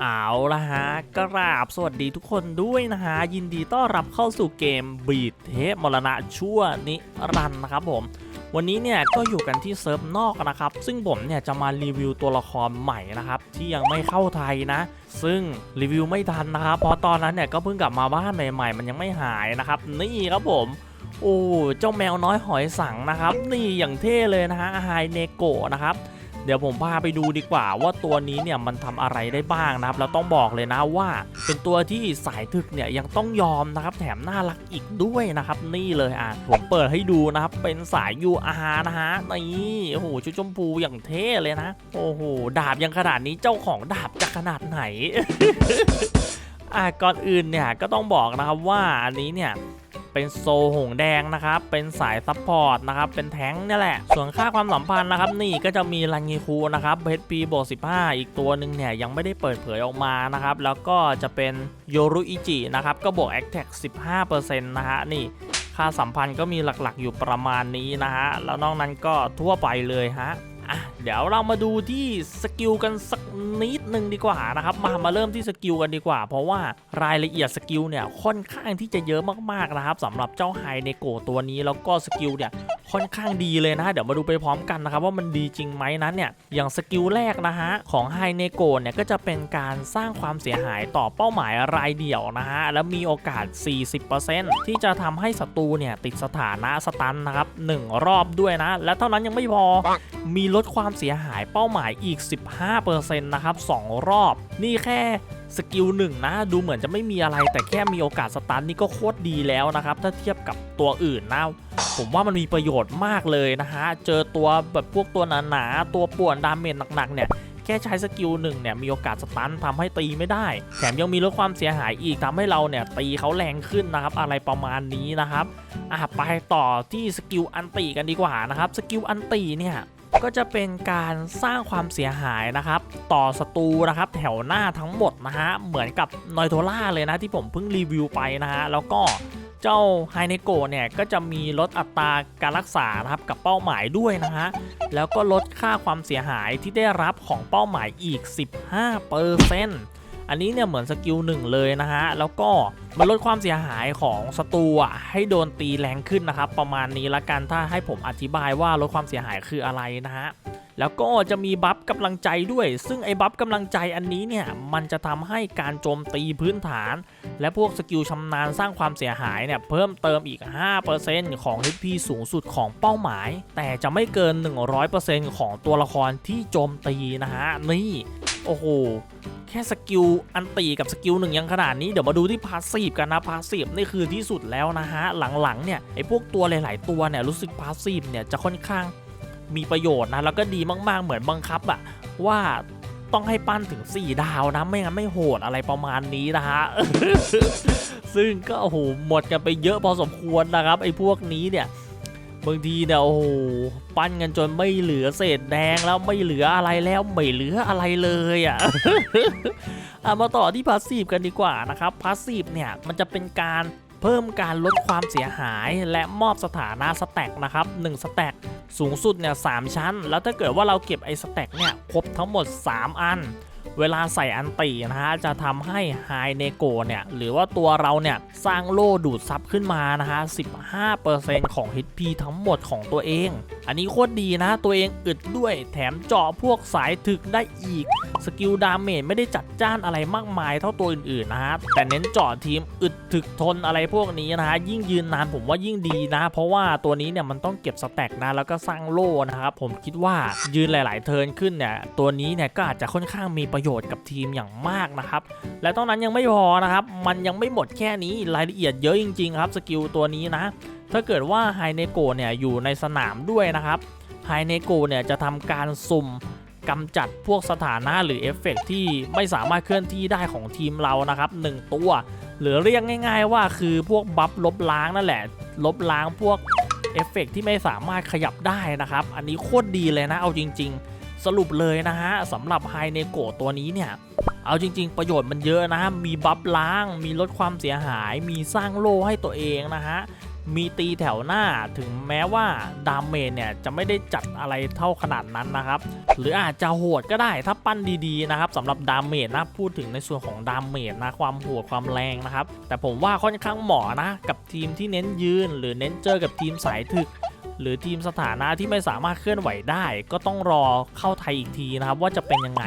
เอาละฮะกราบสวัสดีทุกคนด้วยนะฮะ ยินดีต้อนรับเข้าสู่เกมบีดเทพมรณะชั่วนิรันนะครับผม วันนี้เนี่ยก็อยู่กันที่เซิร์ฟนอกนะครับ ซึ่งผมเนี่ยจะมารีวิวตัวละครใหม่นะครับ ที่ยังไม่เข้าไทยนะ ซึ่งรีวิวไม่ทันนะครับเพราะตอนนั้นเนี่ยก็เพิ่งกลับมาบ้านใหม่ ๆ มันยังไม่หายนะครับนี่ครับผมโอ้เจ้าแมวน้อยหอยสังนะครับ นี่อย่างเท่เลยนะฮะไฮเนโกะนะครับ เดี๋ยวผมพาไปดูดีกว่าว่าตัวนี้เนี่ยมันทำอะไรได้บ้างนะครับแล้วต้องบอกเลยนะว่า เป็นตัวที่สายถึกเนี่ยยังต้องยอมนะครับแถมน่ารักอีกด้วยนะครับนี่เลยอะผมเปิดให้ดูนะครับเป็นสาย UR นะฮะนี่โอ้โหชุดชมพูอย่างเท่เลยนะ โอ้โหดาบยังขนาดนี้เจ้าของดาบจะขนาดไหนอะก่อนอื่นเนี่ยก็ต้องบอกนะครับว่าอันนี้เนี่ย เป็นโซหงแดงนะครับ เป็นสายซัพพอร์ตนะครับ เป็นแท้งเนี่ยแหละ ส่วนค่าความสัมพันธ์นะครับ นี่ก็จะมีลังงีคูนะครับเ p บวก15อีกตัวหนึ่งเนี่ยยังไม่ได้เปิดเผยออกมานะครับ แล้วก็จะเป็นโยรุอิจินะครับ ก็บวก a t t a c 15%นต์นะฮะนี่ค่าสัมพันธ์ก็มีหลักๆ อยู่ประมาณนี้นะฮะ แล้วนอกนั้นก็ทั่วไปเลยฮะ เดี๋ยวเรามาดูที่สกิลกันสักนิดหนึ่งดีกว่านะครับ มามาเริ่มที่สกิลกันดีกว่า เพราะว่ารายละเอียดสกิลเนี่ยค่อนข้างที่จะเยอะมากๆนะครับสำหรับเจ้าไฮเนโกตัวนี้แล้วก็สกิลเนี่ยค่อนข้างดีเลยนะ เดี๋ยวมาดูไปพร้อมกันนะครับ ว่ามันดีจริงไหมนั้นเนี่ยอย่างสกิลแรกนะฮะ ของไฮเนโกเนี่ยก็จะเป็นการสร้างความเสียหายต่อเป้าหมายรายเดี่ยวนะฮะ แล้วมีโอกาส 40%ที่จะทำให้ศัตรูเนี่ยติดสถานะสตันนะครับหนึ่งรอบด้วยนะ และเท่านั้นยังไม่พอมีลดความความเสียหายเป้าหมายอีก 15%นะครับ 2 รอบ นี่แค่สกิลหนึ่งนะ ดูเหมือนจะไม่มีอะไรแต่แค่มีโอกาสสตันนี่ก็โคตรดีแล้วนะครับ ถ้าเทียบกับตัวอื่นนะผมว่ามันมีประโยชน์มากเลยนะฮะ เจอตัวแบบพวกตัวหนาๆตัวป่วนดาเมจหนักๆเนี่ยแค่ใช้สกิลหนึ่งเนี่ยมีโอกาสสตันทำให้ตีไม่ได้ แถมยังมีลดความเสียหายอีกทำให้เราเนี่ยตีเขาแรงขึ้นนะครับ อะไรประมาณนี้นะครับอะไปต่อที่สกิลอันตีกันดีกว่านะครับ สกิลอันตีเนี่ย ก็จะเป็นการสร้างความเสียหายนะครับ ต่อศัตรูนะครับแถวหน้าทั้งหมดนะฮะเหมือนกับนอยโทล่าเลยนะที่ผมเพิ่งรีวิวไปนะฮะแล้วก็เจ้าไฮเนโกเนี่ยก็จะมีลดอัตราการรักษานะครับกับเป้าหมายด้วยนะฮะแล้วก็ลดค่าความเสียหายที่ได้รับของเป้าหมายอีก 15%อัน อันี้เนี่ยเหมือนสกิลหนึ่งเลยนะฮะ แล้วก็มันลดความเสียหายของศัตรูอะให้โดนตีแรงขึ้นนะครับ ประมาณนี้ละกันถ้าให้ผมอธิบายว่าลดความเสียหายคืออะไรนะฮะแล้วก็จะมีบัฟกำลังใจด้วย ซึ่งไอ้บัฟกำลังใจอันนี้เนี่ย มันจะทำให้การโจมตีพื้นฐาน และพวกสกิลชำนาญสร้างความเสียหายเนี่ย เพิ่มเติมอีก 5%ของ HP สูงสุดของเป้าหมาย แต่จะไม่เกิน 100%ของตัวละครที่โจมตีนะฮะ นี่ โอ้โห แค่สกิลอันตีกับสกิลหนึ่งยังขนาดนี้เดี๋ยวมาดูที่พาสซีฟกันนะพาสซีฟนี่คือที่สุดแล้วนะฮะ หลังๆเนี่ยไอ้พวกตัวหลาย ๆ ตัวเนี่ยรู้สึกพาสซีฟเนี่ยจะค่อนข้างมีประโยชน์นะแล้วก็ดีมากๆเหมือนบังคับอะว่าต้องให้ปั้นถึง 4 ดาวนะ ไม่งั้นไม่โหดอะไรประมาณนี้นะฮะ ซึ่งก็โอ้โหหมดกันไปเยอะพอสมควรนะครับไอ้พวกนี้เนี่ย บางทีเนี่ยโอ้โหปั้นกันจนไม่เหลือเศษแดงแล้วไม่เหลืออะไรแล้วไม่เหลืออะไรเลยอะอะมาต่อที่พาสซีฟกันดีกว่านะครับพาสซีฟเนี่ยมันจะเป็นการเพิ่มการลดความเสียหายและมอบสถานะสแต็กนะครับ1สแต็กสูงสุดเนี่ยสชั้น แล้วถ้าเกิดว่าเราเก็บไอ้สแต็กเนี่ยครบทั้งหมด 3 อัน เวลาใส่อันตีนะฮะจะทำให้ไฮเนโกเนี่ยหรือว่าตัวเราเนี่ยสร้างโล่ดูดซับขึ้นมานะฮะ 15%ของ HP ทั้งหมดของตัวเอง อันนี้โคตรดีนะ ตัวเองอึดด้วยแถมเจาะพวกสายถึกได้อีก สกิลดาเมจไม่ได้จัดจ้านอะไรมากมายเท่าตัวอื่นๆนะฮะ แต่เน้นเจาะทีมอึดถึกทนอะไรพวกนี้นะฮะ ยิ่งยืนนานผมว่ายิ่งดีนะ เพราะว่าตัวนี้เนี่ยมันต้องเก็บสแต็กนะแล้วก็สร้างโล่นะครับผมคิดว่ายืนหลาย ๆ เทิร์นขึ้นเนี่ยตัวนี้เนี่ยก็อาจจะค่อนข้างมีประโยชน์กับทีมอย่างมากนะครับ และตอนนั้นยังไม่พอนะครับ มันยังไม่หมดแค่นี้รายละเอียดเยอะจริง ๆ ครับสกิลตัวนี้นะ ถ้าเกิดว่าไฮเนโกเนี่ยอยู่ในสนามด้วยนะครับไฮเนโกเนี่ยจะทำการสุ่มกำจัดพวกสถานะหรือเอฟเฟกต์ที่ไม่สามารถเคลื่อนที่ได้ของทีมเรานะครับหนึ่งตัว หรือเรียกง่าย ๆ ว่าคือพวกบัฟลบล้างนั่นแหละ ลบล้างพวกเอฟเฟกต์ที่ไม่สามารถขยับได้นะครับ อันนี้โคตรดีเลยนะเอาจริง ๆ สรุปเลยนะฮะสำหรับไฮเนโกตัวนี้เนี่ย เอาจริง ๆ ประโยชน์มันเยอะนะ มีบัฟล้าง มีลดความเสียหาย มีสร้างโล่ให้ตัวเองนะฮะ มีตีแถวหน้าถึงแม้ว่าดาเมจเนี่ยจะไม่ได้จัดอะไรเท่าขนาดนั้นนะครับ หรืออาจจะโหดก็ได้ถ้าปั้นดีๆนะครับสำหรับดาเมจนะพูดถึงในส่วนของดาเมจนะความโหดความแรงนะครับ แต่ผมว่าค่อนข้างเหมาะนะกับทีมที่เน้นยืน หรือเน้นเจอกับทีมสายถึก หรือทีมสถานะที่ไม่สามารถเคลื่อนไหวได้ ก็ต้องรอเข้าไทยอีกทีนะครับ ว่าจะเป็นยังไง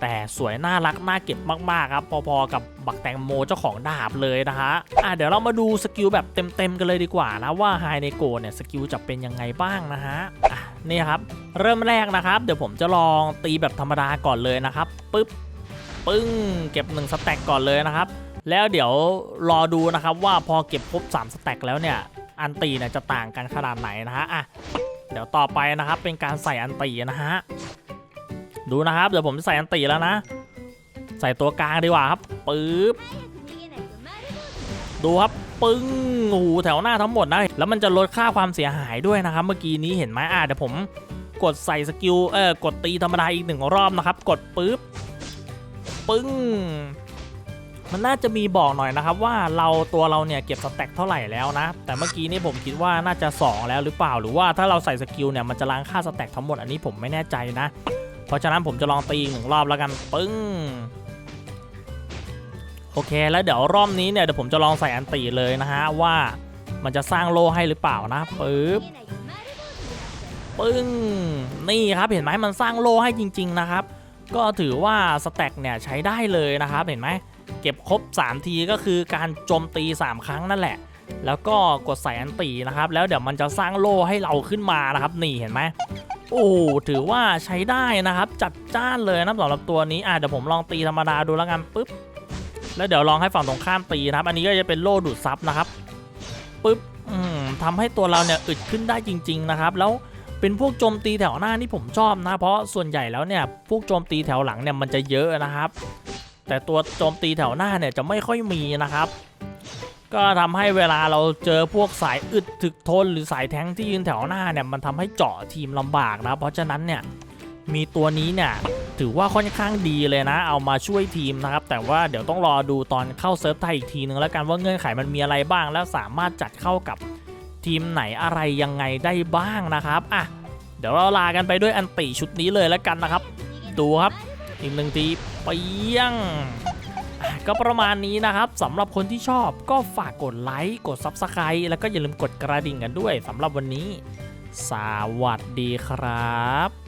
แต่สวยน่ารักน่าเก็บมากๆครับ พอๆกับบักแตงโมเจ้าของดาบเลยนะฮะอะเดี๋ยวเรามาดูสกิลแบบเต็มๆกันเลยดีกว่านะว่าไฮเนโกเนี่ยสกิลจะเป็นยังไงบ้างนะฮะอะนี่ครับเริ่มแรกนะครับ เดี๋ยวผมจะลองตีแบบธรรมดาก่อนเลยนะครับปึ๊บปึ้งเก็บ1สแต็กก่อนเลยนะครับแล้วเดี๋ยวรอดูนะครับว่าพอเก็บครบ3สแต็กแล้วเนี่ย อันตีเนี่ยจะต่างกันขนาดไหนนะฮะอะเดี๋ยวต่อไปนะครับเป็นการใส่อันตีนะฮะดูนะครับเดี๋ยวผมจะใส่อันตีแล้วนะ ใส่ตัวกลางดีกว่าครับปึ๊บดูครับปึ้งโอ้โหแถวหน้าทั้งหมดนะแล้วมันจะลดค่าความเสียหายด้วยนะครับ เมื่อกี้นี้เห็นไหมอะเดี๋ยวผมกดใส่สกิลเออกดตีธรรมดาอีกหนึ่งรอบนะครับ กดปึ๊บปึ้ง มันน่าจะมีบอกหน่อยนะครับว่าเราตัวเราเนี่ยเก็บสแต็กเท่าไหร่แล้วนะ แต่เมื่อกี้นี่ผมคิดว่าน่าจะ 2 แล้วหรือเปล่า หรือว่าถ้าเราใส่สกิลเนี่ยมันจะล้างค่าสแต็กทั้งหมดอันนี้ผมไม่แน่ใจนะ เพราะฉะนั้นผมจะลองตีหนึ่งรอบแล้วกันปึ้งโอเค แล้วเดี๋ยวรอบนี้เนี่ยเดี๋ยวผมจะลองใส่อันตีเลยนะฮะว่ามันจะสร้างโล่ให้หรือเปล่านะปึ๊บปึ้งนี่ครับเห็นไหมมันสร้างโล่ให้จริง ๆนะครับ ก็ถือว่าสแต็กเนี่ยใช้ได้เลยนะครับเห็นไหม เก็บครบ 3 ทีก็คือการโจมตี 3 ครั้งนั่นแหละ แล้วก็กดใส่อันตีนะครับ แล้วเดี๋ยวมันจะสร้างโล่ให้เราขึ้นมานะครับ นี่เห็นไหมโอ้ถือว่าใช้ได้นะครับ จัดจ้านเลยนะสำหรับตัวนี้อะเดี๋ยวผมลองตีธรรมดาดูแล้วกันปึ๊บแล้วเดี๋ยวลองให้ฝั่งตรงข้ามตีนะครับ อันนี้ก็จะเป็นโล่ดูดซับนะครับปึ๊บอืมทำให้ตัวเราเนี่ยอึดขึ้นได้จริง ๆนะครับ แล้วเป็นพวกโจมตีแถวหน้านี่ผมชอบนะ เพราะส่วนใหญ่แล้วเนี่ยพวกโจมตีแถวหลังเนี่ยมันจะเยอะนะครับ แต่ตัวโจมตีแถวหน้าเนี่ยจะไม่ค่อยมีนะครับ ก็ทำให้เวลาเราเจอพวกสายอึดถึกทน หรือสายแท้งที่ยืนแถวหน้าเนี่ยมันทำให้เจาะทีมลำบากนะเพราะฉะนั้นเนี่ยมีตัวนี้เนี่ยถือว่าค่อนข้างดีเลยนะ เอามาช่วยทีมนะครับ แต่ว่าเดี๋ยวต้องรอดูตอนเข้าเซิร์ฟไทยอีกทีนึงแล้วกันว่าเงื่อนไขมันมีอะไรบ้าง แล้วสามารถจัดเข้ากับทีมไหนอะไรยังไงได้บ้างนะครับอะเดี๋ยวเราลากันไปด้วยอันติชุดนี้เลยแล้วกันนะครับ ดูครับ อีกหนึ่งทีเปียงอะก็ประมาณนี้นะครับสำหรับคนที่ชอบก็ฝากกดไลค์กด Subscribe แล้วก็อย่าลืมกดกระดิ่งกันด้วยสำหรับวันนี้ สวัสดีครับ